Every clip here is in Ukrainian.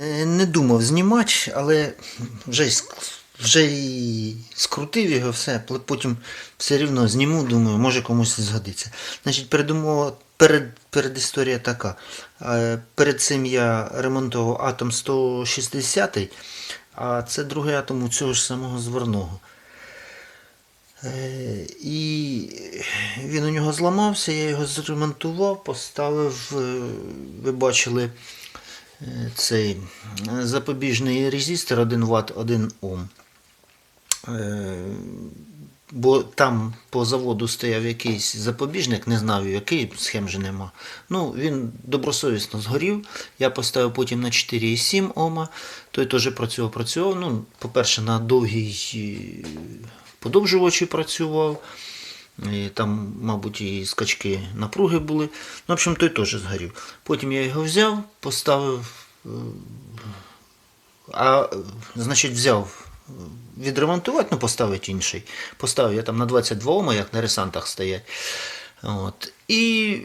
Е, Не думав знімати, але вже, вже і скрутив його все, потім все рівно зніму, думаю, може комусь згодиться. Значить, передумова, перед, перед історія така. Е, Перед цим я ремонтував атом 160, а це другий атом у цього ж самого зверного. Е, І він у нього зламався, я його зремонтував, поставив, ви бачили, цей е, запобіжний резистор 1 Вт 1 Ом. Е, Бо там по заводу стояв якийсь запобіжник, не знаю який, схем же нема. Ну, він добросовісно згорів. Я поставив потім на 4,7 Ома. Той теж працював, працював. Ну, по-перше, на довгій е, подовжувачі працював. І там, мабуть, і скачки напруги були. Ну, в общем, той теж згорів. Потім я його взяв, поставив. е, А, значить, взяв е, відремонтувати, ну, поставити інший. Поставив я там на 22 Ома, як на ресантах стоять. От. І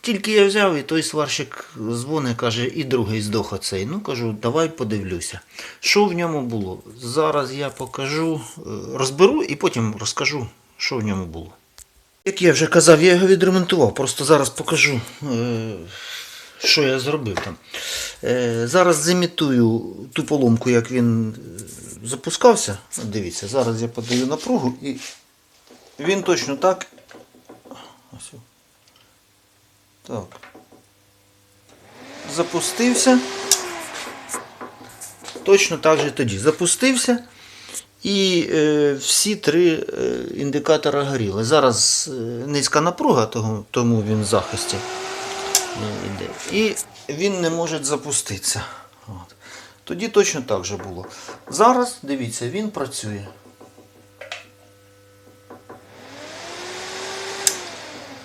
тільки я взяв, і той сварщик дзвонить, каже, і другий здох оцей. Ну, кажу, давай подивлюся. Що в ньому було? Зараз я покажу, е, розберу і потім розкажу, що в ньому було. Як я вже казав, я його відремонтував. Просто зараз покажу, е, що я зробив там. Е, Зараз зімітую ту поломку, як він е, запускався. Дивіться, зараз я подаю напругу і він точно так. Так. Запустився. Точно так же тоді. Запустився. І е, всі три е, індикатора горіли. Зараз е, низька напруга, тому він в захисті йде. І він не може запуститися. От. Тоді точно так же було. Зараз, дивіться, він працює.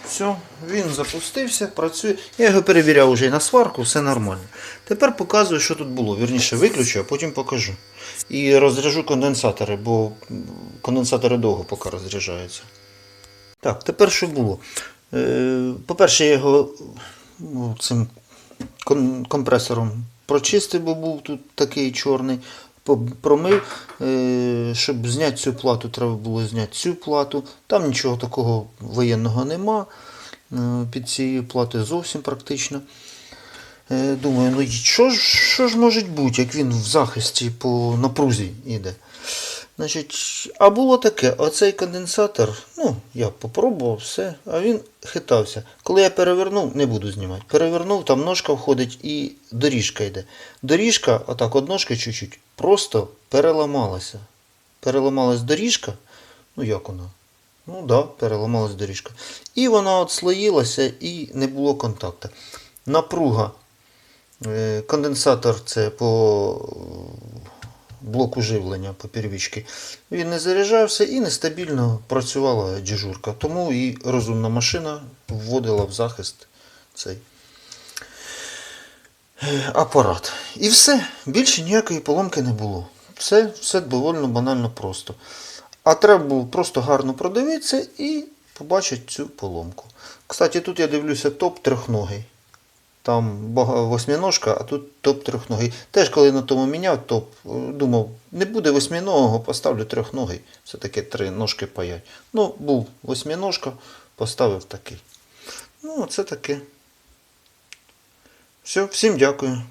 Все, він запустився, працює. Я його перевіряв уже і на сварку, все нормально. Тепер показую, що тут було. Вірніше виключу, а потім покажу. І розряжу конденсатори, бо конденсатори довго поки розряджаються. Так, тепер що було? Е, По-перше, я його ну, цим компресором прочистив, бо був тут такий чорний. Промив, Е, щоб зняти цю плату, треба було зняти цю плату. Там нічого такого воєнного нема. Е, Під цією платою зовсім практично. Е, Думаю, ну що ж, що ж може бути, як він в захисті по напрузі йде. Значить, а було таке, оцей конденсатор, ну, я попробував все, а він хитався. Коли я перевернув, не буду знімати, перевернув, там ножка входить і доріжка йде. Доріжка, отак, от ножка чуть-чуть, просто переламалася. Переламалась доріжка, ну як вона? Ну да, переламалась доріжка. І вона отслоїлася і не було контакту. Напруга. Е, Конденсатор це по блоку живлення по первічки. Він не заряджався і нестабільно працювала дежурка. Тому і розумна машина вводила в захист цей е, апарат. І все. Більше ніякої поломки не було. Все, все доволі банально просто. А треба було просто гарно продивитися і побачити цю поломку. Кстати, тут я дивлюся топ трьохногий. Там восьміножка, а тут топ трьохногий. Теж коли на тому міняв топ, е, думав, не буде восьминогого, поставлю трьохногий. Все-таки три ножки паять. Ну, був восьминожка, поставив такий. Ну, це таке. Все, всім дякую.